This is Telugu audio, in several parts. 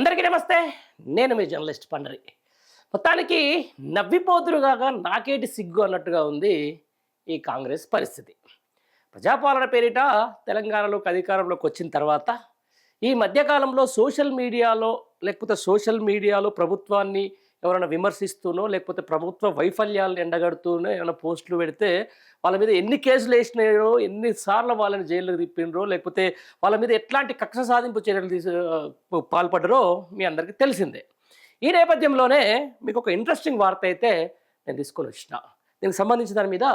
అందరికీ నమస్తే. నేను మీ జర్నలిస్ట్ పండరి. మొత్తానికి నవ్విపోతురుగాక నాకేటి సిగ్గు అన్నట్టుగా ఉంది ఈ కాంగ్రెస్ పరిస్థితి. ప్రజాపాలన పేరిట తెలంగాణలోకి అధికారంలోకి వచ్చిన తర్వాత ఈ మధ్యకాలంలో సోషల్ మీడియాలో లేకపోతే సోషల్ మీడియాలో ప్రభుత్వాన్ని ఎవరైనా విమర్శిస్తూనో లేకపోతే ప్రభుత్వ వైఫల్యాలను ఎండగడుతూనో ఏమైనా పోస్టులు పెడితే వాళ్ళ మీద ఎన్ని కేసులు వేసినాయో ఎన్నిసార్లు వాళ్ళని జైల్లో తిప్పినరో లేకపోతే వాళ్ళ మీద ఎట్లాంటి కక్ష సాధింపు చర్యలు తీసు పాల్పడరో మీ అందరికీ తెలిసిందే. ఈ నేపథ్యంలోనే మీకు ఒక ఇంట్రెస్టింగ్ వార్త అయితే నేను తీసుకొని వచ్చిన. దీనికి సంబంధించిన దాని మీద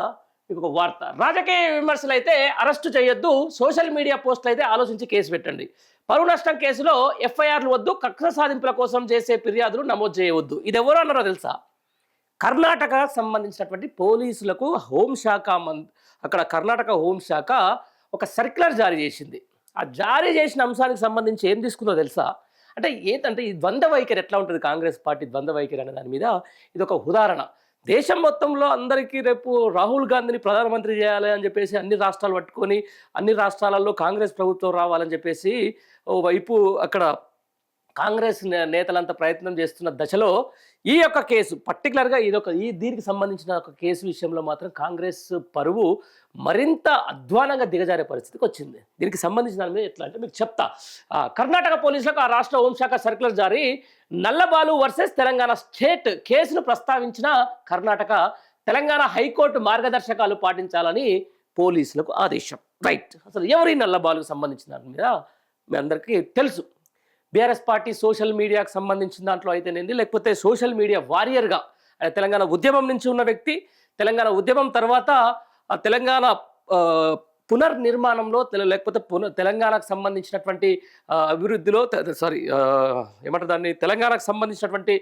మీకు ఒక వార్త. రాజకీయ విమర్శలు అయితే అరెస్టు చేయొద్దు సోషల్ మీడియా పోస్టులు అయితే ఆలోచించి కేసు పెట్టండి. పరువు నష్టం కేసులో ఎఫ్ఐఆర్లు వద్దు కక్ష సాధింపుల కోసం చేసే ఫిర్యాదులు నమోదు చేయవద్దు. ఇది ఎవరు అన్నారో తెలుసా? కర్ణాటక సంబంధించినటువంటి పోలీసులకు హోంశాఖ మం అక్కడ కర్ణాటక హోంశాఖ ఒక సర్క్యులర్ జారీ చేసింది. ఆ జారీ చేసిన అంశానికి సంబంధించి ఏం తీసుకుందో తెలుసా? అంటే ఏంటంటే ఈ ద్వంద్వ వైఖరి ఎట్లా ఉంటుంది? కాంగ్రెస్ పార్టీ ద్వంద్వ వైఖరి అనే దాని మీద ఇది ఒక ఉదాహరణ. దేశం మొత్తంలో అందరికీ రేపు రాహుల్ గాంధీని ప్రధానమంత్రి చేయాలి అని చెప్పేసి అన్ని రాష్ట్రాలు పట్టుకొని అన్ని రాష్ట్రాలలో కాంగ్రెస్ ప్రభుత్వం రావాలని చెప్పేసి ఓ వైపు అక్కడ కాంగ్రెస్ నేతలంతా ప్రయత్నం చేస్తున్న దశలో ఈ యొక్క కేసు పర్టికులర్గా ఇదొక ఈ దీనికి సంబంధించిన ఒక కేసు విషయంలో మాత్రం కాంగ్రెస్ పరువు మరింత అధ్వానంగా దిగజారే పరిస్థితికి వచ్చింది. దీనికి సంబంధించిన దాని మీద ఎట్లా అంటే మీకు చెప్తా. ఆ, కర్ణాటక పోలీసులకు ఆ రాష్ట్ర హోంశాఖ సర్క్యులర్ జారీ నల్లబాలు వర్సెస్ తెలంగాణ స్టేట్ కేసును ప్రస్తావించిన కర్ణాటక తెలంగాణ హైకోర్టు మార్గదర్శకాలు పాటించాలని పోలీసులకు ఆదేశం. రైట్. అసలు ఎవరి నల్లబాలుకు సంబంధించిన దాని మీద మీ అందరికీ తెలుసు. బీఆర్ఎస్ పార్టీ సోషల్ మీడియాకు సంబంధించిన దాంట్లో అయితేనేది? లేకపోతే సోషల్ మీడియా వారియర్గా తెలంగాణ ఉద్యమం నుంచి ఉన్న వ్యక్తి తెలంగాణ ఉద్యమం తర్వాత ఆ తెలంగాణ పునర్నిర్మాణంలో తెల- లేకపోతే పున తెలంగాణకు సంబంధించినటువంటి అభివృద్ధిలో సారీ ఏమంటారు దాన్ని? తెలంగాణకు సంబంధించినటువంటి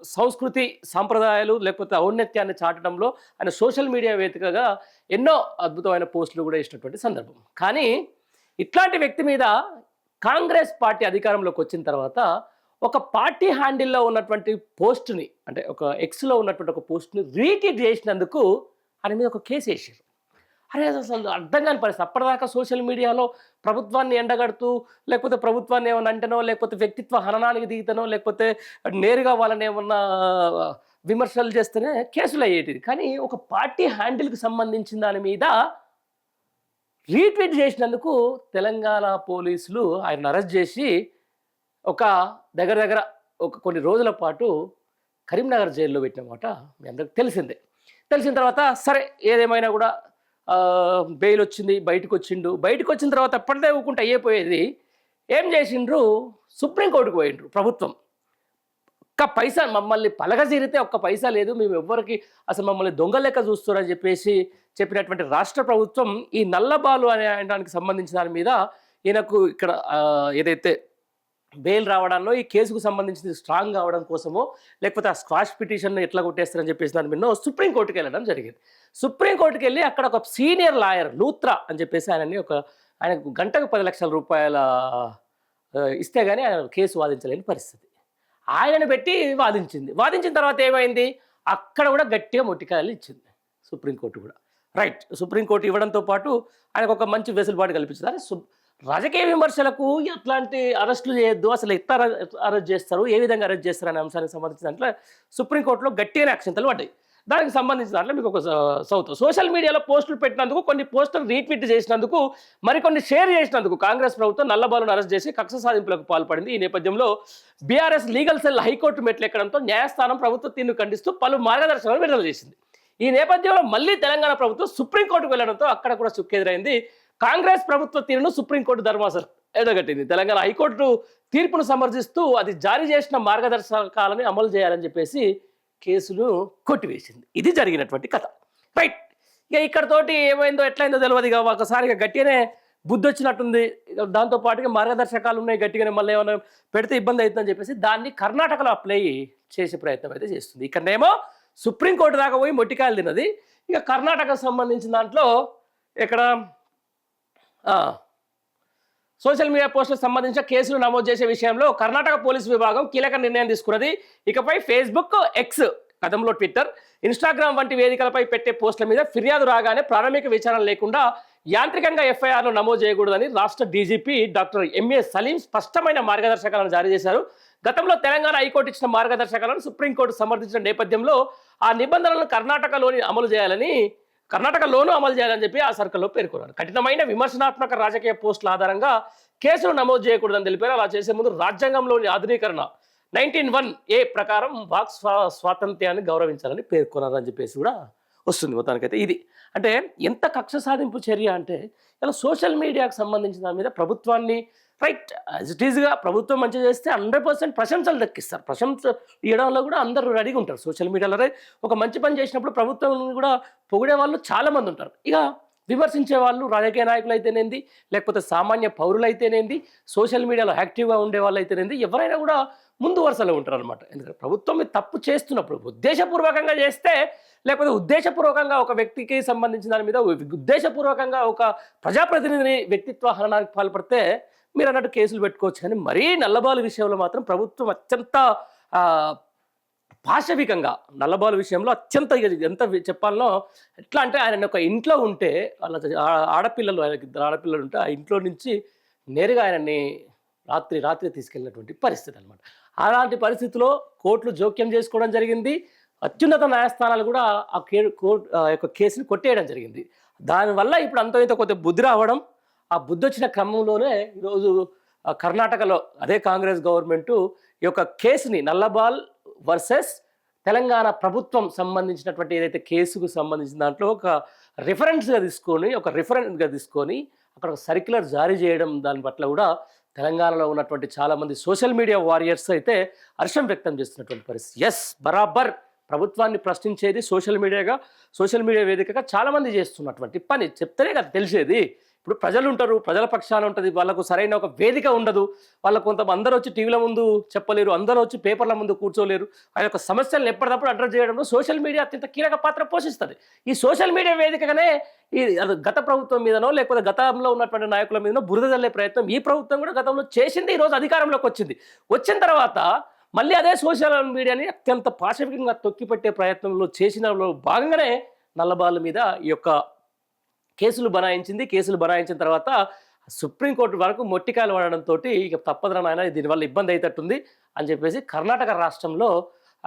సంస్కృతి సాంప్రదాయాలు లేకపోతే ఔన్నత్యాన్ని చాటడంలో ఆయన సోషల్ మీడియా వేదికగా ఎన్నో అద్భుతమైన పోస్టులు కూడా ఇచ్చినటువంటి సందర్భం. కానీ ఇట్లాంటి వ్యక్తి మీద కాంగ్రెస్ పార్టీ అధికారంలోకి వచ్చిన తర్వాత ఒక పార్టీ హ్యాండిల్లో ఉన్నటువంటి పోస్ట్ని అంటే ఒక ఎక్స్లో ఉన్నటువంటి ఒక పోస్ట్ని రీట్వీట్ చేసినందుకు ఆయన మీద ఒక కేసు వేసారు అరే అసలు అర్థం కాని పరిస్థితి. అప్పటిదాకా సోషల్ మీడియాలో ప్రభుత్వాన్ని ఎండగడుతూ లేకపోతే ప్రభుత్వాన్ని ఏమైనా అంటనో లేకపోతే వ్యక్తిత్వ హననానికి దిగుతానో లేకపోతే నేరుగా వాళ్ళని ఏమన్నా విమర్శలు చేస్తేనే కేసులు అయ్యేటిది కానీ ఒక పార్టీ హ్యాండిల్కి సంబంధించిన దాని మీద రీట్వీట్ చేసినందుకు తెలంగాణ పోలీసులు ఆయన అరెస్ట్ చేసి ఒక దగ్గర దగ్గర ఒక కొన్ని రోజుల పాటు కరీంనగర్ జైల్లో పెట్టినమాట. మీ అందరికి తెలిసిందే. తెలిసిన తర్వాత సరే ఏదేమైనా కూడా బెయిల్ వచ్చింది బయటకు వచ్చిండు. బయటకు వచ్చిన తర్వాత ఎప్పటిదే ఊకుంటే అయ్యేపోయేది ఏం చేసిండ్రు? సుప్రీంకోర్టుకు పోయిండ్రు ప్రభుత్వం. ఒక్క పైసా మమ్మల్ని పలగజీరితే ఒక్క పైసా లేదు. మేము ఎవ్వరికి అసలు మమ్మల్ని దొంగ లెక్క చూస్తున్నారని చెప్పేసి చెప్పినటువంటి రాష్ట్ర ప్రభుత్వం ఈ నల్లబాలు అనే దానికి సంబంధించిన దాని మీద ఈయనకు ఇక్కడ ఏదైతే బెయిల్ రావడంలో ఈ కేసుకు సంబంధించింది స్ట్రాంగ్ కావడం కోసమో లేకపోతే ఆ స్క్వాష్ పిటిషన్ ఎట్లా కొట్టేస్తారని చెప్పేసి దాని మీద సుప్రీంకోర్టుకి వెళ్ళడం జరిగింది. సుప్రీంకోర్టుకి వెళ్ళి అక్కడ ఒక సీనియర్ లాయర్ లూత్రా అని చెప్పేసి ఆయనని ఒక ఆయనకు గంటకు పది లక్షల రూపాయల ఇస్తే కానీ ఆయన కేసు వాదించలేని పరిస్థితి. ఆయనను పెట్టి వాదించింది. వాదించిన తర్వాత ఏమైంది? అక్కడ కూడా గట్టిగా మొట్టికాయలు ఇచ్చింది సుప్రీంకోర్టు కూడా. రైట్. సుప్రీంకోర్టు ఇవ్వడంతో పాటు ఆయనకు ఒక మంచి వెసులుబాటు కల్పించారు సు రాజకీయ విమర్శలకు అట్లాంటి అరెస్టులు చేయొద్దు అసలు ఎట్లా అరెస్ట్ చేస్తారు ఏ విధంగా అరెస్ట్ చేస్తారు అనే అంశానికి సంబంధించిన దాంట్లో సుప్రీంకోర్టులో గట్టిగానే యాక్షన్లు పడ్డాయి. దానికి సంబంధించిన దాంట్లో మీకు ఒక సౌత్. సోషల్ మీడియాలో పోస్టులు పెట్టినందుకు కొన్ని పోస్టులు రీట్వీట్ చేసినందుకు మరికొన్ని షేర్ చేసినందుకు కాంగ్రెస్ ప్రభుత్వం నల్లబాలును అరెస్ట్ చేసి కక్ష సాధింపులకు పాల్పడింది. ఈ నేపథ్యంలో BRS legal cell high court మెట్లెక్కడంతో న్యాయస్థానం ప్రభుత్వ తీరును ఖండిస్తూ పలు మార్గదర్శకాలు విడుదల చేసింది. ఈ నేపథ్యంలో మళ్ళీ తెలంగాణ ప్రభుత్వం సుప్రీంకోర్టుకు వెళ్ళడంతో అక్కడ కూడా చుక్కెదురైంది కాంగ్రెస్ ప్రభుత్వ తీరును సుప్రీంకోర్టు ధర్మాసనం ఎడగట్టింది. తెలంగాణ హైకోర్టు తీర్పును సమర్థిస్తూ అది జారీ చేసిన మార్గదర్శకాలని అమలు చేయాలని చెప్పేసి కేసును కొట్టివేసింది. ఇది జరిగినటువంటి కథ. రైట్. ఇక ఇక్కడతోటి ఏమైందో ఎట్లయిందో తెలియదు ఇక. ఒకసారి ఇక గట్టిగానే బుద్ధి వచ్చినట్టుంది ఇక దాంతో పాటుగా మార్గదర్శకాలు ఉన్నాయి గట్టిగానే మళ్ళీ ఏమైనా పెడితే ఇబ్బంది అవుతుందని చెప్పేసి దాన్ని కర్ణాటకలో అప్లై చేసే ప్రయత్నం అయితే చేస్తుంది. ఇక్కడనేమో సుప్రీంకోర్టు దాకా పోయి మొట్టికాయలు తిన్నది. ఇక కర్ణాటకకు సంబంధించిన దాంట్లో ఇక్కడ సోషల్ మీడియా పోస్టులకు సంబంధించిన కేసులు నమోదు చేసే విషయంలో కర్ణాటక పోలీసు విభాగం కీలక నిర్ణయం తీసుకున్నది. ఇకపై ఫేస్బుక్ ఎక్స్ గతంలో ట్విట్టర్ ఇన్స్టాగ్రామ్ వంటి వేదికలపై పెట్టే పోస్టుల మీద ఫిర్యాదు రాగానే ప్రాథమిక విచారణ లేకుండా యాంత్రికంగా ఎఫ్ఐఆర్ను నమోదు చేయకూడదని రాష్ట్ర డీజీపీ డాక్టర్ ఎంఏ సలీం స్పష్టమైన మార్గదర్శకాలను జారీ చేశారు. గతంలో తెలంగాణ హైకోర్టు ఇచ్చిన మార్గదర్శకాలను సుప్రీంకోర్టు సమర్థించిన నేపథ్యంలో ఆ నిబంధనలను కర్ణాటకలోని అమలు చేయాలని కర్ణాటకలోనూ అమలు చేయాలని చెప్పి ఆ సర్కిల్లో పేర్కొన్నారు. కఠినమైన విమర్శనాత్మక రాజకీయ పోస్టుల ఆధారంగా కేసులు నమోదు చేయకూడదని తెలిపారు. అలా చేసే ముందు రాజ్యాంగంలోని ఆధునీకరణ నైన్టీన్ వన్ ఏ ప్రకారం వాక్ స్వా స్వాతంత్ర్యాన్ని గౌరవించాలని పేర్కొన్నారని చెప్పేసి కూడా వస్తుంది మొత్తానికైతే ఇది. అంటే ఎంత కక్ష సాధింపు చర్య అంటే ఇలా సోషల్ మీడియాకు సంబంధించిన దాని మీద ప్రభుత్వాన్ని రైట్ యాజ్ ఇట్ ఈజ్గా ప్రభుత్వం మంచి చేస్తే హండ్రెడ్ పర్సెంట్ ప్రశంసలు దక్కిస్తారు. ప్రశంస ఇవ్వడంలో కూడా అందరూ రెడీగా ఉంటారు. సోషల్ మీడియాలో ఒక మంచి పని చేసినప్పుడు ప్రభుత్వం కూడా పొగిడే వాళ్ళు చాలామంది ఉంటారు. ఇక విమర్శించే వాళ్ళు రాజకీయ నాయకులు అయితేనేంది లేకపోతే సామాన్య పౌరులు అయితేనేంది సోషల్ మీడియాలో యాక్టివ్గా ఉండే వాళ్ళు అయితేనేంది ఎవరైనా కూడా ముందు వరుసలో ఉంటారు అనమాట ఎందుకంటే ప్రభుత్వం తప్పు చేస్తున్నప్పుడు ఉద్దేశపూర్వకంగా చేస్తే లేకపోతే ఉద్దేశపూర్వకంగా ఒక వ్యక్తికి సంబంధించిన దాని మీద ఉద్దేశపూర్వకంగా ఒక ప్రజాప్రతినిధిని వ్యక్తిత్వ హరణానికి పాల్పడితే మీరు అన్నట్టు కేసులు పెట్టుకోవచ్చు కానీ మరీ నల్లబాలు విషయంలో మాత్రం ప్రభుత్వం అత్యంత పాశవికంగా నల్లబాలు విషయంలో అత్యంత ఎంత చెప్పాలనో ఎట్లా అంటే ఆయన ఒక ఇంట్లో ఉంటే వాళ్ళ ఆడపిల్లలు ఆయనకి ఇద్దరు ఆడపిల్లలు ఉంటే ఆ ఇంట్లో నుంచి నేరుగా ఆయనని రాత్రి రాత్రి తీసుకెళ్ళినటువంటి పరిస్థితి అనమాట అలాంటి పరిస్థితిలో కోర్టులు జోక్యం చేసుకోవడం జరిగింది. అత్యున్నత న్యాయస్థానాలు కూడా ఆ కే కోర్టు ఆ యొక్క కేసుని కొట్టేయడం జరిగింది. దానివల్ల ఇప్పుడు అంత ఇంత కొద్దిగా బుద్ధి రావడం ఆ బుద్ధి వచ్చిన క్రమంలోనే ఈరోజు కర్ణాటకలో అదే కాంగ్రెస్ గవర్నమెంట్ ఈ యొక్క కేసుని నల్లబాల్ వర్సెస్ తెలంగాణ ప్రభుత్వం సంబంధించినటువంటి ఏదైతే కేసుకు సంబంధించిన దాంట్లో ఒక రిఫరెన్స్గా తీసుకొని ఒక రిఫరెన్స్గా తీసుకొని అక్కడ ఒక సర్క్యులర్ జారీ చేయడం దాని పట్ల కూడా తెలంగాణలో ఉన్నటువంటి చాలామంది సోషల్ మీడియా వారియర్స్ అయితే హర్షం వ్యక్తం చేస్తున్నటువంటి పరిస్థితి. ఎస్ బరాబర్ ప్రభుత్వాన్ని ప్రశ్నించేది సోషల్ మీడియాగా సోషల్ మీడియా వేదికగా చాలామంది చేస్తున్నటువంటి పని. చెప్తేనే కదా తెలిసేది. ఇప్పుడు ప్రజలు ఉంటారు ప్రజల పక్షాలు ఉంటుంది వాళ్ళకు సరైన ఒక వేదిక ఉండదు. వాళ్ళ కొంత అందరూ వచ్చి టీవీల ముందు చెప్పలేరు అందరూ వచ్చి పేపర్ల ముందు కూర్చోలేరు. ఆ యొక్క సమస్యలను ఎప్పటికప్పుడు అడ్రస్ చేయడంలో సోషల్ మీడియా అత్యంత కీలక పాత్ర పోషిస్తుంది. ఈ సోషల్ మీడియా వేదికగానే ఈ అది గత ప్రభుత్వం మీదనో లేకపోతే గతంలో ఉన్నటువంటి నాయకుల మీదనో బురద జల్లే ప్రయత్నం ఈ ప్రభుత్వం కూడా గతంలో చేసింది ఈరోజు అధికారంలోకి వచ్చింది. వచ్చిన తర్వాత మళ్ళీ అదే సోషల్ మీడియాని అత్యంత పాశవికంగా తొక్కిపెట్టే ప్రయత్నంలో చేసిన భాగంగానే నల్లబాల మీద ఈ యొక్క కేసులు బనాయించింది. కేసులు బనాయించిన తర్వాత సుప్రీంకోర్టు వరకు మొట్టికాయలు పడడంతో ఇక తప్పదన నాయన దీనివల్ల ఇబ్బంది అయ్యేటట్టుంది అని చెప్పేసి కర్ణాటక రాష్ట్రంలో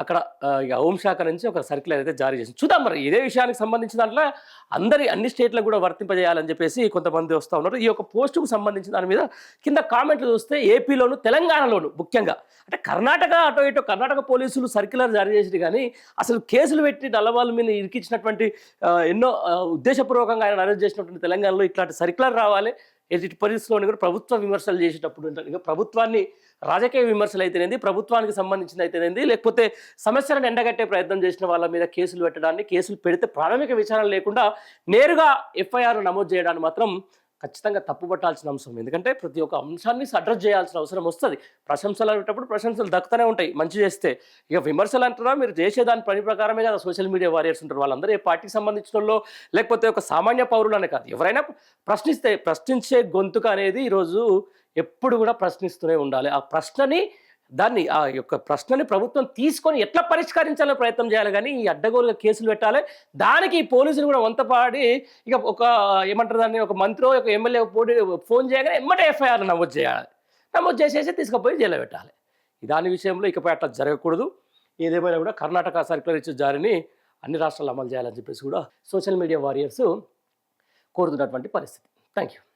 అక్కడ ఇక హోంశాఖ నుంచి ఒక సర్క్యులర్ అయితే జారీ చేసింది. చూద్దాం మరి ఇదే విషయానికి సంబంధించిన దాంట్లో అందరి అన్ని స్టేట్లకు కూడా వర్తింపజేయాలని చెప్పేసి కొంతమంది వస్తూ ఉన్నారు. ఈ యొక్క పోస్టుకు సంబంధించిన దాని మీద కింద కామెంట్లు చూస్తే ఏపీలోను తెలంగాణలోను ముఖ్యంగా అంటే కర్ణాటక అటో ఇటో కర్ణాటక పోలీసులు సర్క్యులర్ జారీ చేసింది కానీ అసలు కేసులు పెట్టి నల్లవాళ్ళ మీద ఇరికించినటువంటి ఎన్నో ఉద్దేశపూర్వకంగా ఆయన అరెస్ట్ చేసినటువంటి తెలంగాణలో ఇట్లాంటి సర్క్యులర్ రావాలి. ఎట్టి పరిస్థితుల్లోని కూడా ప్రభుత్వ విమర్శలు చేసేటప్పుడు ఉంటారు. ఇక ప్రభుత్వాన్ని రాజకీయ విమర్శలు అయితేనేది ప్రభుత్వానికి సంబంధించిన అయితేనేది లేకపోతే సమస్యలను ఎండగట్టే ప్రయత్నం చేసిన వాళ్ళ మీద కేసులు పెట్టడాన్ని కేసులు పెడితే ప్రాథమిక విచారణ లేకుండా నేరుగా ఎఫ్ఐఆర్ నమోదు చేయడాన్ని మాత్రం ఖచ్చితంగా తప్పుపట్టాల్సిన అంశం ఎందుకంటే ప్రతి ఒక్క అంశాన్ని అడ్రస్ చేయాల్సిన అవసరం వస్తుంది. ప్రశంసలు అనేటప్పుడు ప్రశంసలు దక్కుతూనే ఉంటాయి. మంచి చేస్తే. ఇక విమర్శలు అంటారా మీరు చేసేదాని పని ప్రకారమే కదా సోషల్ మీడియా వారియర్స్ ఉంటారు. వాళ్ళందరూ ఏ పార్టీకి సంబంధించిన వాళ్ళు లేకపోతే ఒక సామాన్య పౌరులనే కాదు. ఎవరైనా ప్రశ్నిస్తే ప్రశ్నించే గొంతుక అనేది ఈరోజు ఎప్పుడు కూడా ప్రశ్నిస్తూనే ఉండాలి. ఆ ప్రశ్నని దాన్ని ఆ యొక్క ప్రశ్నని ప్రభుత్వం తీసుకొని ఎట్లా పరిష్కరించాలని ప్రయత్నం చేయాలి? కానీ ఈ అడ్డగోలుగా కేసులు పెట్టాలి. దానికి పోలీసులు కూడా వంతపాడి ఇక ఒక ఏమంటారు దాన్ని ఒక మంత్రి ఒక ఎమ్మెల్యే పోటీ ఫోన్ చేయగానే ఎమ్మటే ఎఫ్ఐఆర్ నమోదు చేయాలి. నమోదు చేసేసి తీసుకుపోయి జైల్లో పెట్టాలి. దాని విషయంలో ఇకపై అట్లా జరగకూడదు. ఏదేమైనా కూడా కర్ణాటక సర్కులర్ ఇచ్చే జారిని అన్ని రాష్ట్రాలు అమలు చేయాలని చెప్పేసి కూడా సోషల్ మీడియా వారియర్స్ కోరుతున్నటువంటి పరిస్థితి. Thank you